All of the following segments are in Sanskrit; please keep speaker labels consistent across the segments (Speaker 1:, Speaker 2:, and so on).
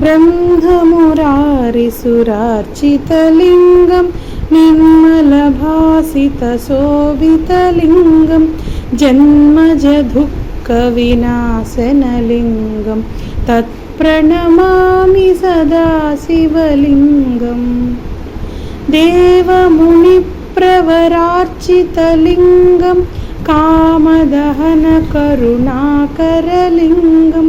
Speaker 1: ब्रह्ममुरारिसुरार्चितलिङ्गं निर्मलभासितशोभितलिङ्गं जन्मजदुःखविनाशनलिङ्गं तत्प्रणमामि सदा शिवलिङ्गम् देवमुनिप्रवरार्चितलिङ्गं कामदहनकरुणाकरलिङ्गं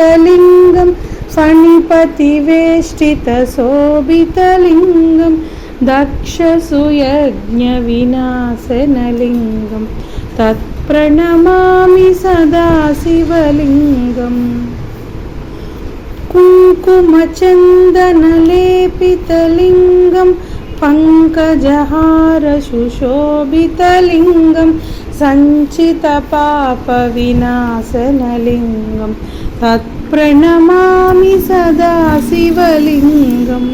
Speaker 1: कनकमहामणिभूषितलिङ्गं फणिपतिवेष्टितशोभितलिङ्गं दक्षसुयज्ञविनाशनलिङ्गं तत्प्रणमामि सदा शिवलिङ्गम् कुङ्कुमचन्दनलेपितलिङ्गं സഞ്ചിത പാപവിനാശനലിംഗം തത്പ്രണമാമി സദാ ശിവലിംഗം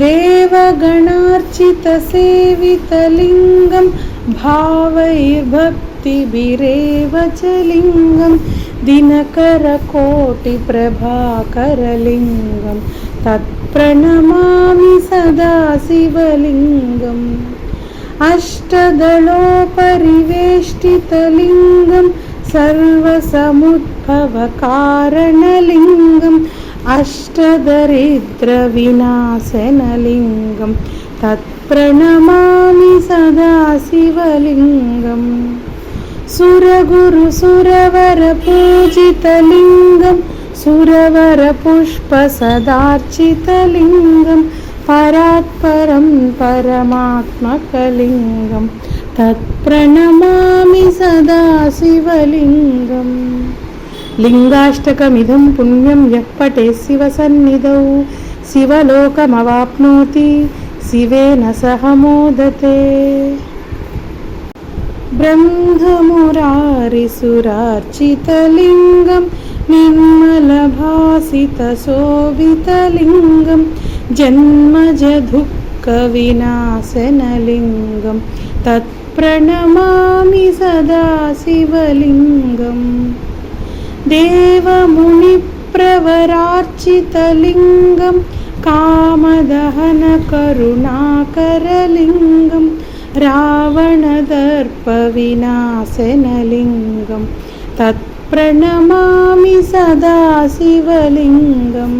Speaker 1: ദേവഗണാർച്ചിത സേവിതലിംഗം ഭാവൈർഭക്തിഭിരേവ ച ലിംഗം ദിനകരകോട്ടിപ്രഭാകരലിംഗം തത്പ്രണമാമി സദാ ശിവലിംഗം अष्टदलोपरिवेष्टितलिङ्गं सर्वसमुद्भवकारणलिङ्गम् अष्टदरिद्रविनाशनलिङ्गं तत्प्रणमामि सदा शिवलिङ्गम् सुरगुरुसुरवरपूजितलिङ्गं सुरवरपुष्पसदार्चितलिङ्गं परात्परं परमात्मकलिङ्गं तत्प्रणमामि सदा शिवलिङ्गम् लिङ्गाष्टकमिदं पुण्यं यः पटे शिवसन्निधौ शिवलोकमवाप्नोति शिवेन सह मोदते ब्रह्ममुरारिसुरार्चितलिङ्गं निर्मलभासितशोभितलिङ्गं जन्मजदुःखविनाशनलिङ्गं तत्प्रणमामि सदा शिवलिङ्गम् देवमुनिप्रवरार्चितलिङ्गं कामदहनकरुणाकरलिङ्गं रावणदर्पविनाशनलिङ्गं तत्प्रणमामि सदा शिवलिङ्गम्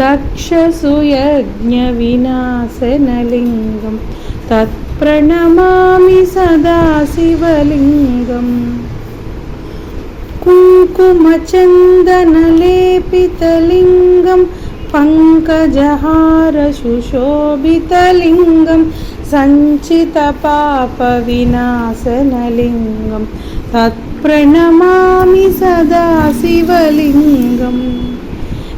Speaker 1: दक्षसुयज्ञविनाशनलिङ्गं तत्प्रणमामि सदा शिवलिङ्गम् कुङ्कुमचन्दनलेपितलिङ्गं पङ्कजहारसुशोभितलिङ्गं सञ्चितपापविनाशनलिङ्गं तत्प्रणमामि सदा शिवलिङ्गम्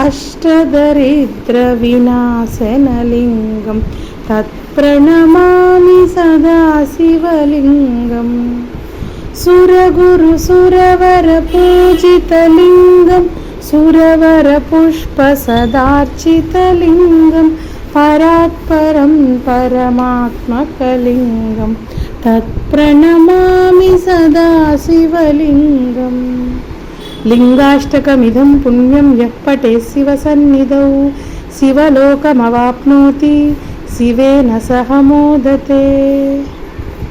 Speaker 1: अष्टदरिद्रविनाशनलिङ्गं तत्प्रणमामि सदा शिवलिङ्गम् सुरगुरुसुरवरपूजितलिङ्गं सुरवरपुष्पसदार्चितलिङ्गं परात्परं परमात्मकलिङ्गं तत्प्रणमामि सदा शिवलिङ्गम् లింగాష్టకమిదం పుణ్యం యః పటే శివసన్నిధౌ. శివలోకమవాప్నోతి. శివేన సహ మోదతే.